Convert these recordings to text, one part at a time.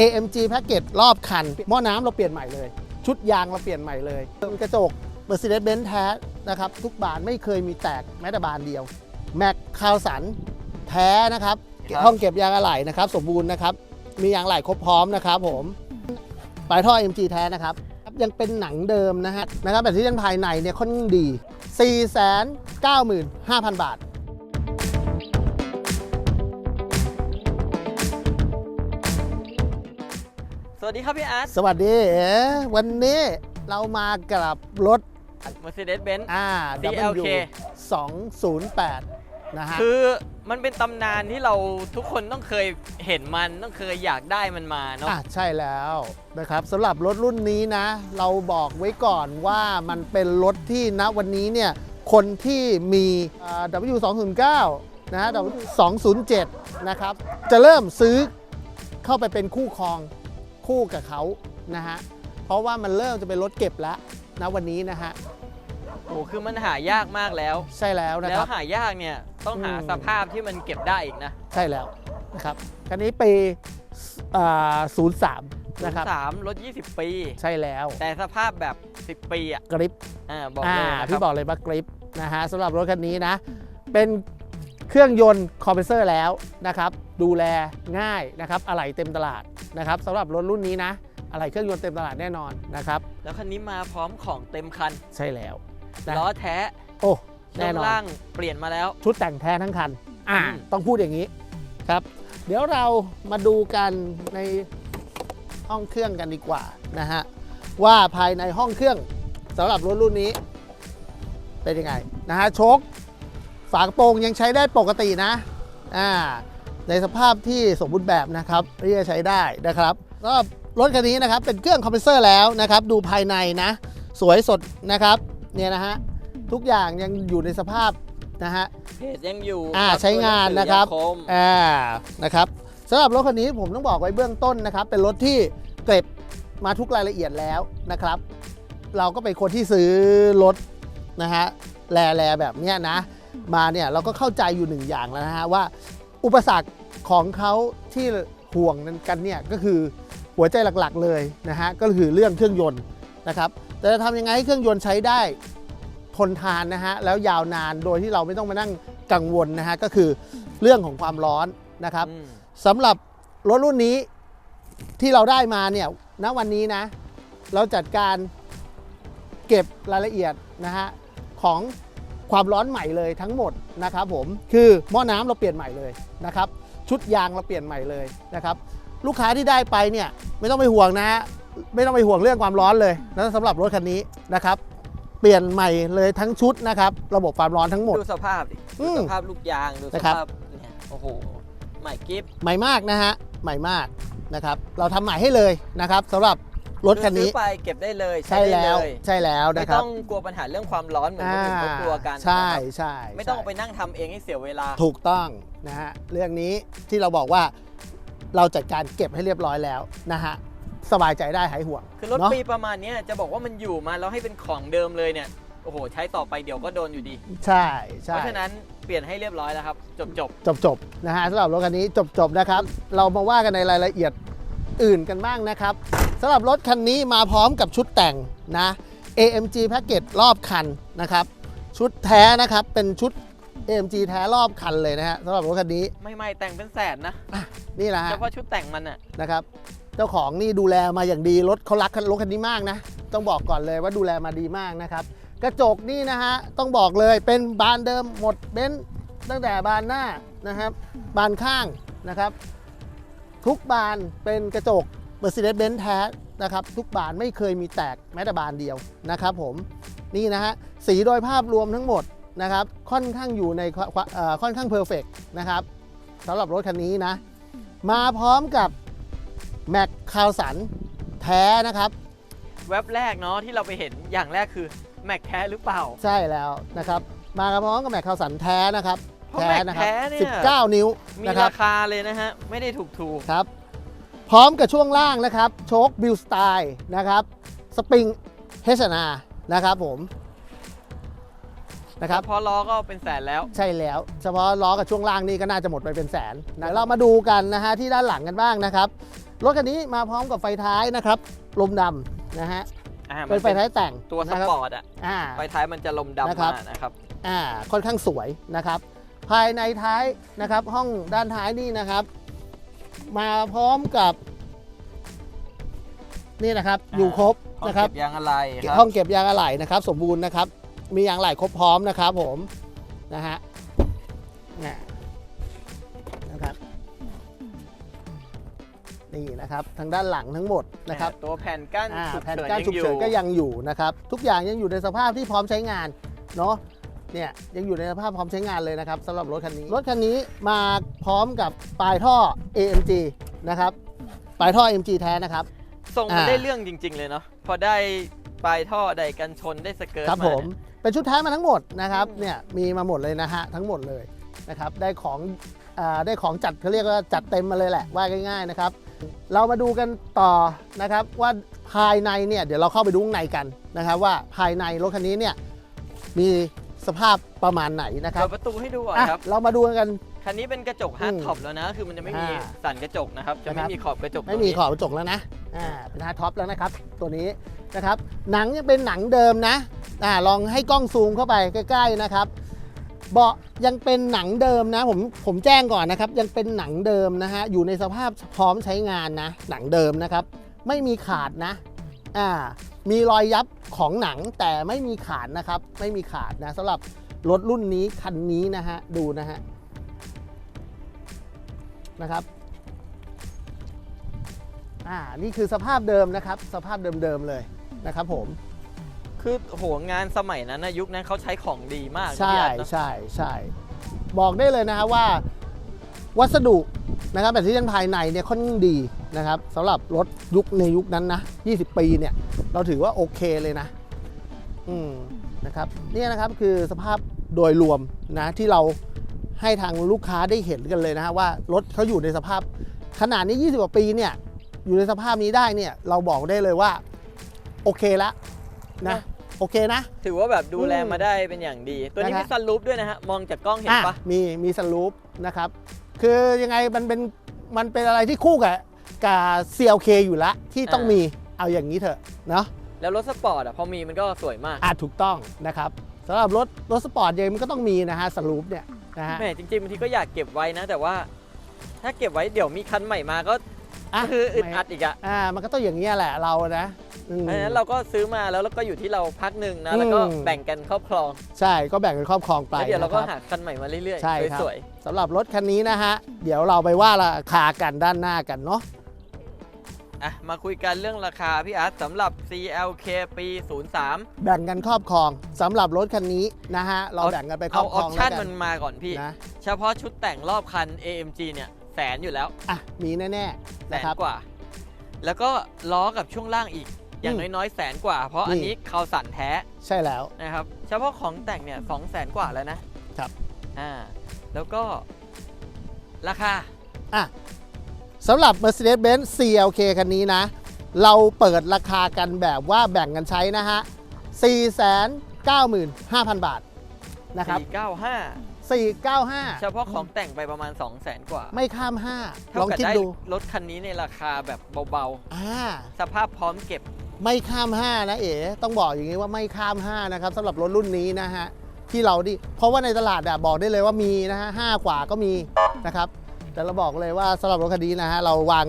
AMG แพ็กเกจรอบคัน หม้อน้ำเราเปลี่ยนใหม่เลย ชุดยางเราเปลี่ยนใหม่เลยกระจก Mercedes-Benz แท้นะครับ ทุกบานไม่เคยมีแตกแม้แต่บานเดียว แม็กคาวสันแท้นะครับครับห้องเก็บยางอะไหล่นะครับ สมบูรณ์นะครับ มียางอะไหล่ครบพร้อมนะครับผมปลายท่อ MG แท้นะครับ ยังเป็นหนังเดิมนะฮะนะครับแต่ที่ด้านภายในเนี่ยค่อนข้างดี 495,000 บาท สวัสดีครับพี่อาร์ตสวัสดีเอ๋วันนี้เรามากับรถ Mercedes-Benz อ่า CLK W 208 นะฮะ คือมันเป็นตำนานที่เราทุกคนต้องเคยเห็นมันต้องเคยอยากได้มันมาเนาะอะใช่แล้วนะครับสำหรับรถรุ่นนี้นะ เราบอกไว้ก่อนว่ามันเป็นรถที่ณวันนี้เนี่ย คนที่มีอ่า W 2 0 9 นะฮะ W 2 0 7 นะครับ จะเริ่มซื้อเข้าไปเป็นคู่ครอง คู่กับเขานะฮะเพราะว่ามันเริ่มจะเป็นรถเก็บแล้วนะวันนี้นะฮะโอ้คือมันหายากมากแล้ว ใช่แล้วนะแล้ควรับหายากเนี่ยต้องหาอืม สภาพที่มันเก็บได้อีกนะใช่แล้วนะครับคันนี้ปีอ่า03นะครับสามรถ 20 ปี ใช่แล้วแต่สภาพแบบ 10 ปีอะกริป อ่าบอกอ่าเลยนะคพี่รับบอกเลยว่ากริปนะฮะสำหรับรถคันนี้นะ เป็นเครื่องยนต์คอมเพรสเซอร์แล้วนะครับ ดูแลง่ายนะครับอะไหล่เต็มตลาด นะครับสำหรับรถรุ่นนี้นะ อะไหล่เครื่องยนต์เต็มตลาดแน่นอนนะครับแล้วคันนี้มาพร้อมของเต็มคันใช่แล้วนะล้อแท้โอ้ช่แน่วงนอนล่างเปลี่ยนมาแล้ว ชุดแต่งแท้ทั้งคันอ่าอืม ต้องพูดอย่างนี้ครับ เดี๋ยวเรามาดูกันในห้องเครื่องกันดีกว่านะฮะว่าภายในห้องเครื่องสำหรับรถรุ่นนี้ เป็นยังไงนะฮะโชคฝากระโปรงยังใช้ได้ปกตินะอ่า ในสภาพที่สมบูรณ์แบบนะครับที่จะใช้ได้นะครับก็รถคันนี้นะครับเป็นเครื่องคอมเพรสเซอร์แล้วนะครับดูภายในนะ สวยสดนะครับเนี่ยนะฮะทุกอย่างยังอยู่ในสภาพนะฮะเพจยังอยู่อ่าครับใช้งานนะครับตัวหงสือยังคมอ่านะครับสำหรับรถคันนี้ผมต้องบอกไว้เบื้องต้นนะครับ เป็นรถที่เก็บมาทุกรายละเอียดแล้วนะครับ เราก็เป็นคนที่ซื้อรถนะฮะแลๆแบบเนี้ยนะ มาเนี่ยเราก็เข้าใจอยู่หนึ่งอย่างแล้วนะฮะว่า อุปสรรค ของเขาที่ห่วงกันเนี่ยก็คือหัวใจหลักๆเลยนะฮะก็คือเรื่องเครื่องยนต์นะครับแต่จะทำยังไงให้เครื่องยนต์ใช้ได้ทนทานนะฮะแล้วยาวนานโดยที่เราไม่ต้องมานั่งกังวลนะฮะก็คือเรื่องของความร้อนนะครับอืมสำหรับรถรุ่นนี้ที่เราได้มาเนี่ยณวันนี้นะ เราจัดการเก็บรายละเอียดนะฮะของความร้อนใหม่เลยทั้งหมดนะครับผมคือหม้อน้ำเราเปลี่ยนใหม่เลยนะครับ ชุดยางเราเปลี่ยนใหม่เลยนะครับลูกค้าที่ได้ไปเนี่ยไม่ต้องไปห่วงนะฮะไม่ต้องไปห่วงเรื่องความร้อนเลยนะสำหรถคันนี้นะครับ เปลี่ยนใหม่เลยทั้งชุดนะครับ ระบบความร้อนทั้งหมด ดูสภาพดิอืดูมสภาพลูกยาง ดูสนะครับ ภาพเนี่ยโอ้โห ใหม่กิฟต์ใหม่มากนะฮะใหม่มากนะครับ เราทำใหม่ให้เลยนะครับสำหรับ รถคันนี้ซื้อไปเก็บได้เลยใช่ได้แล้วเยใช่แล้วไม่นะครับ ต้องกลัวปัญหาเรื่องความร้อนเหมือนคนอื่นเขากลัวกันใช่นะครับใช่ไม่ต้องใช่ไปนั่งทำเองให้เสียเวลา ถูกต้องนะฮะเรื่องนี้ที่เราบอกว่าเราจัดการเก็บให้เรียบร้อยแล้วนะฮะสบายใจได้หายห่วงคือรถเนาะปีประมาณเนี้ยจะบอกว่ามันอยู่มาแล้วให้เป็นของเดิมเลยเนี่ยโอ้โห ใช้ต่อไปเดี๋ยวก็โดนอยู่ดี ใช่เพใช่ราะฉะนั้นเปลี่ยนให้เรียบร้อยแล้วครับ จบจบจบจบๆนะฮะสำหรับรถคันนี้จบจบๆนะครับ เรามาว่ากันในรายละเอียดอื่นกันบ้างนะครับ สำหรับรถคันนี้มาพร้อมกับชุดแต่งนะ AMG แพ็กเกจรอบคันนะครับ ชุดแท้นะครับเป็นชุด AMG แท้รอบคันเลยนะฮะสำหรับรถคันนี้ๆไม่ไม่แต่งเป็นแสนนะนี่แหละฮะเฉพาะชุดแต่งมันอะนะครับเจ้าของนี่ดูแลมาอย่างดีรถเขารักรถคันนี้มากนะ ต้องบอกก่อนเลยว่าดูแลมาดีมากนะครับ กระจกนี่นะฮะต้องบอกเลยเป็นบานเดิมหมดเบ้นซ์ตั้งแต่บานหน้านะครับ บานข้างนะครับ ทุกบานเป็นกระจก Mercedes-Benz แท้นะครับทุกบานไม่เคยมีแตกแม้แต่บานเดียวนะครับผมนี่นะฮะสีโดยภาพรวมทั้งหมดนะครับค่อนข้างอยู่ในควเอ่อค่อนข้างเพอร์เฟกนะครับสำหรับรถคันนี้นะ มาพร้อมกับแม็กคาวสันแท้นะครับแว็บแรกเนาะที่เราไปเห็นอย่างแรกคือแม็กแท้หรือเปล่า ใช่แล้วนะครับมาพร้อมกับแม็กคาวสันแท้นะครับเพราะแม็กนะคแท้รัเนี่ย19 นิ้วมีนะครับราคาเลยนะฮะไม่ได้ถูกถูกๆครับ พร้อมกับช่วงล่างนะครับโชคบิลสไตล์นะครับสปริงเฮชนานะครับผมนะครับพอล้อก็เป็นแสนแล้ว ใช่แล้ว เฉพาะล้อกับช่วงล่างนี่ก็น่าจะหมดไปเป็นแสนนะเรามาดูกันนะฮะที่ด้านหลังกันบ้างนะครับรถคันนี้มาพร้อมกับไฟท้ายนะครับลมดำนะฮะอ่ามัเป็นไฟท้ายแต่งตัวสนะครัปอร์ตอะอ่าไฟท้ายมันจะลมดำนะครับมานะครับอ่าค่อนข้างสวยนะครับ ภายในท้ายนะครับห้องด้านท้ายนี่นะครับ มาพร้อมกับนี่นะครับอ่า อยู่ครบห้องนะครับ เก็บยางอะไรครับห้องเก็บยางอะไหล่นะครับ สมบูรณ์นะครับ มียางอะไหล่ครบพร้อมนะครับผมนะฮะเนี่ยนะครับ นี่นะครับทางด้านหลังทั้งหมดนะครับตัวแผ่นกั้นอ่าฉุกแผ่นเฉินกั้นยังฉุกอยู่เฉินก็ยังอยู่นะครับ ทุกอย่างยังอยู่ในสภาพที่พร้อมใช้งานเนาะ เนี่ยยังอยู่ในสภาพพร้อมใช้งานเลยนะครับสำหรับรถคันนี้ รถคันนี้มาพร้อมกับปลายท่อ AMG นะครับปลายท่อ AMG แท้นะครับส่งมันอ่า ได้เรื่องจริง ๆ เลยเนาะพอได้ปลายท่อได้กันชนได้สเกิร์ตครับมาผมเป็นชุดท้ายมาทั้งหมดนะครับอืม เนี่ยมีมาหมดเลยนะฮะทั้งหมดเลยนะครับได้ของอาได้ของจัดเขาเรียกว่าจัดเต็มมาเลยแหละว่าง่ายๆนะครับเรามาดูกันต่อนะครับว่าภายในเนี่ยเดี๋ยวเราเข้าไปดูข้างในกันนะครับว่าภายในรถคันนี้เนี่ยมี สภาพประมาณไหนนะครัเปิบดประตูให้ดูก่อนอะครับ เรามาดูกัน คันนี้เป็นกระจกฮาร์ดท็อปแล้วนะ คือมันจะไม่มีอ่าสันกระจกนะครับ จะไม่นะครับ มีขอบกระจกไม่มีตรงนี้ขอบกระจกแล้วนะอ่าเป็นฮาร์ดท็อปแล้วนะครับ ตัวนี้นะครับ หนังยังเป็นหนังเดิมนะอ่าลองให้กล้องซูมเข้าไปใกล้ ๆนะครับ เบาะยังเป็นหนังเดิมนะผมผมแจ้งก่อนนะครับ ยังเป็นหนังเดิมนะฮะอยู่ในสภาพพร้อมใช้งานนะ หนังเดิมนะครับ ไม่มีขาดนะ อ่ามีรอยยับของหนังแต่ไม่มีขาดนะครับ ไม่มีขาดนะสำหรับรถรุ่นนี้คันนี้นะฮะดูนะฮะนะครับอ่านี่คือสภาพเดิมนะครับ สภาพเดิมๆเลยนะครับผมคือโหงานสมัยนั้นนะยุคนั้นเขาใช้ของดีมากนะใช่พี่อาร์ตเนอะ ใช่ใช่บอกได้เลยนะครับว่า วัสดุ นะครับแบบที่ด้านภายในเนี่ยค่อนข้างดีนะครับสำหรับรถยุคในยุคนั้นนะ 20 ปีเนี่ยเราถือว่าโอเคเลยนะ อืมนะครับเนี่ยนะครับคือสภาพโดยรวมนะที่เราให้ทางลูกค้าได้เห็นกันเลยนะฮะว่ารถเขาอยู่ในสภาพ ขนาดนี้ 20 กว่าปีเนี่ยอยู่ในสภาพนี้ได้เนี่ยเราบอกได้เลยว่าโอเคแล้วนะโอเคนะ ถือว่าแบบดูแลอืมมาได้เป็นอย่างดี ตัวนี้นะมีฮะซันรูปด้วยนะฮะ มองจากกล้องเห็นอะปะมีมีสลูปนะครับ คือยังไงมันเป็นมันเป็นอะไรที่คู่กับกับ CLK อยู่แล้วที่ต้องมีเอาอย่างนี้เถอะเนาะแล้วรถสปอร์ตอะพอมีมันก็สวยมากอะถูกต้องนะครับสำหรับรถรถสปอร์ตยังไงมันก็ต้องมีนะฮะสลูปเนี่ยนะฮะแหมจริงๆบางทีก็อยากเก็บไว้นะ แต่ว่า ถ้าเก็บไว้เดี๋ยวมีคันใหม่มาก็ อะคืออึดอัดอีกอะอ่ามันก็ต้องอย่างนี้ยแหละเรานะอืม เพราะฉะนั้นเราก็ซื้อมาแล้วแล้วก็อยู่ที่เราพักหนึ่งนะแล้วก็อืม แบ่งกันครอบครองใช่ก็แบ่งกันครอบครองไปแล้วเดี๋ยวเราก็นะคหาบ คันใหม่มาเรื่อยใช่ครับ ๆสวยสำหรับรถคันนี้นะฮะ เดี๋ยวเราไปว่าราคากันด้านหน้ากันเนาะๆอะมาคุยกันเรื่องราคาพี่อาร์ตสำหรับ CLK ปี 03 แบ่งกันครอบครองสำหรับรถคันนี้นะฮะเราเอา แบ่งกันไปครอเอาบอครอองปแล้ชั่วนกัมันนมาก่อนพี่ นะเฉพาะชุดแต่งรอบคัน AMG เนี่ยแสนอยู่แล้ว อะมีแน่ๆ แสนะนครับ กว่า แล้วก็ล้อกับช่วงล่างอีก อย่างอืมน้อยๆแสนกว่า เพราะอันนี่นี้เขาสันแท้ ใช่แล้ว นะครับเฉพาะของแต่งเนี่ยสองแสนกว่าแล้วนะครับ อ่าแล้วก็ราคา อะสำหรับ Mercedes-Benz CLK คันนี้นะ เราเปิดราคากันแบบว่าแบ่งกันใช้นะฮะ 495,000 บาทนะครับ 495 495 เฉพาะของแต่งไปประมาณ 2 0 0แสนกว่าไม่ข้าม 5 เท่าลองกับคิดได้ดูรถคันนี้ในราคาแบบเบาอ่า ๆ สภาพพร้อมเก็บ ไม่ข้าม 5 นะเอ๋ต้องบอกอย่างนี้ว่าไม่ข้าม 5 นะครับสำหรับรถรุ่นนี้นะฮะที่เราดิเพราะว่าในตลาดอะบอกได้เลยว่ามีนะฮะห้ากว่าก็มีนะครับ แต่เราบอกเลยว่าสำหรับรถคันนี้นะฮะเราวาง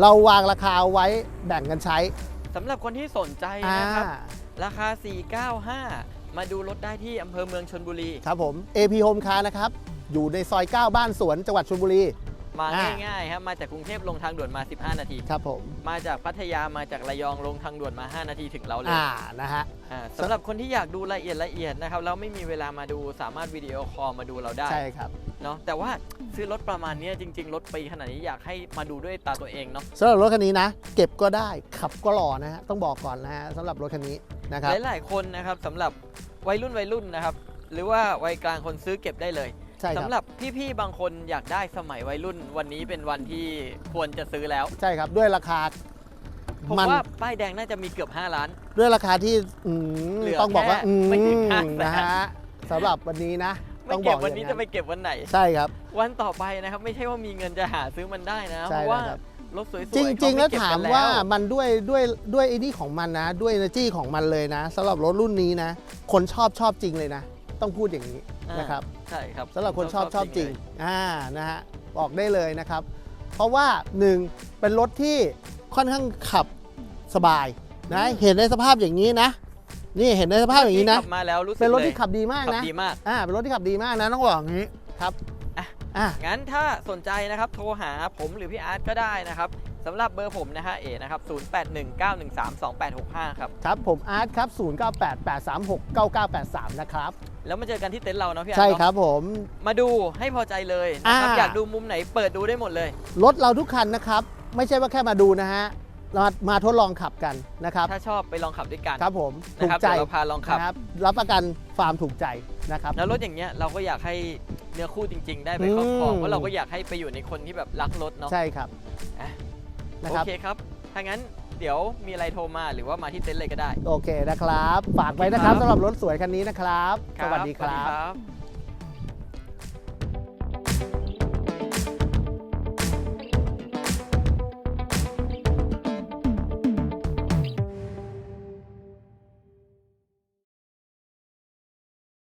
เราวางราคาไว้แบ่งกันใช้สำหรับคนที่สนใจอ่านะครับ ราคา 495 มาดูรถได้ที่อำเภอเมืองชนบุรี ครับผม AP Home Car นะครับ อยู่ในซอย 9 บ้านสวนจังหวัดชลบุรี มาอ่า ง่ายๆครับมาจากกรุงเทพลงทางด่วนมา 15 นาที ครับผม มาจากพัทยามาจากระยองลงทางด่วนมา 5 นาทีถึงเราเลยอ่า นะฮะ อ่าสำหรับคนที่อยากดูละเอียดละเอียดนะครับแล้วไม่มีเวลามาดูสามารถวิดีโอคอลมาดูเราได้ใช่ครับ เนาะแต่ว่าซื้อรถประมาณเนี้ยจริง ๆ รถปีขนาดนี้อยากให้มาดูด้วยตาตัวเองเนาะสำหรับรถคันนี้นะ เก็บก็ได้ขับก็หล่อนะฮะต้องบอกก่อนนะฮะสำหรับรถคันนี้ นะครับ หลาย ๆ คนนะครับสำหรับวัยรุ่นวัยรุ่นนะครับ หรือว่าวัยกลางคนซื้อเก็บได้เลยใช่คสำรับหรับพี่ ๆ บางคนอยากได้สมัยวัยรุ่น วันนี้เป็นวันที่ควรจะซื้อแล้ว ใช่ครับด้วยราคา ผมมันว่าป้ายแดงน่าจะมีเกือบ 5 ล้าน ด้วยราคาที่อืมเหลือต้องบอกว่าแค่อืมไม่ถึงห้าแสน นะฮะสำหรับวันนี้นะ ไม่ต้องบเก็อบกวันอย่างนี้นั้จะนไปเก็บวันไหน ใช่ครับ วันต่อไปนะครับ ไม่ใช่ว่ามีเงินจะหาซื้อมันได้นะเพใช่ราะว่าครับ รถสวยๆจริงเขๆแล้วไเก็บถามกันว่ามันด้วยด้วยด้วยไอ้นี่ของมันนะ ด้วย energy ของมันเลยนะสำหรับรถรุ่นนี้นะ คนชอบชอบจริงเลยนะ ต้องพูดอย่างนี้อ่านะครับใช่ครับสำหรับคนชอบชอบจริงเลยอ่านะฮะบอกได้เลยนะครับ เพราะว่าหนึ่งเป็นรถที่ค่อนข้างขับสบายนะเห็นในสภาพอย่างนี้นะ นี่เห็นในสภาพอย่างนี้นะขับมาแล้วรู้สึกเป็นรถลยที่ขับดีมากขับนะดีมากอ่าเป็นรถที่ขับดีมากนะต้องบอกอย่างนี้ครับ อะอะงั้นถ้าสนใจนะครับโทรหาผมหรือพี่อาร์ตก็ได้นะครับสำหรับเบอร์ผมนะฮะเอนะครับ 0819132865 ครับ ครับ ผมอาร์ตครับ 0988369983 นะครับ แล้วมาเจอกันที่เต็นท์เราเนาะพี่อาร์ตใช่เนาะครับผม มาดูให้พอใจเลยนะครับอ่า อยากดูมุมไหนเปิดดูได้หมดเลย รถเราทุกคันนะครับ ไม่ใช่ว่าแค่มาดูนะฮะมามาทดลองขับกันนะครับ ถ้าชอบไปลองขับด้วยกัน ครับผมนะถูกครับใจเดี๋ยวเราพาลองขับ นะครับรับประกันความถูกใจ นะครับแล้วรถอย่างเงี้ยเราก็อยากให้เนื้อคู่จริง ๆ ได้ไปครอบครองอืมเพราะเราก็อยากให้ไปอยู่ในคนที่แบบรักรถเนาะใช่ครับอะนะโอครับเคครับถ้างั้นเดี๋ยวมีอะไรโทรมาหรือว่ามาที่เต็นท์เลยก็ได้ โอเคนะครับ ฝากไว้นะครับครับสำหรับรถสวยคันนี้นะครับครัสบวัสดีครัสวัสดีบครับ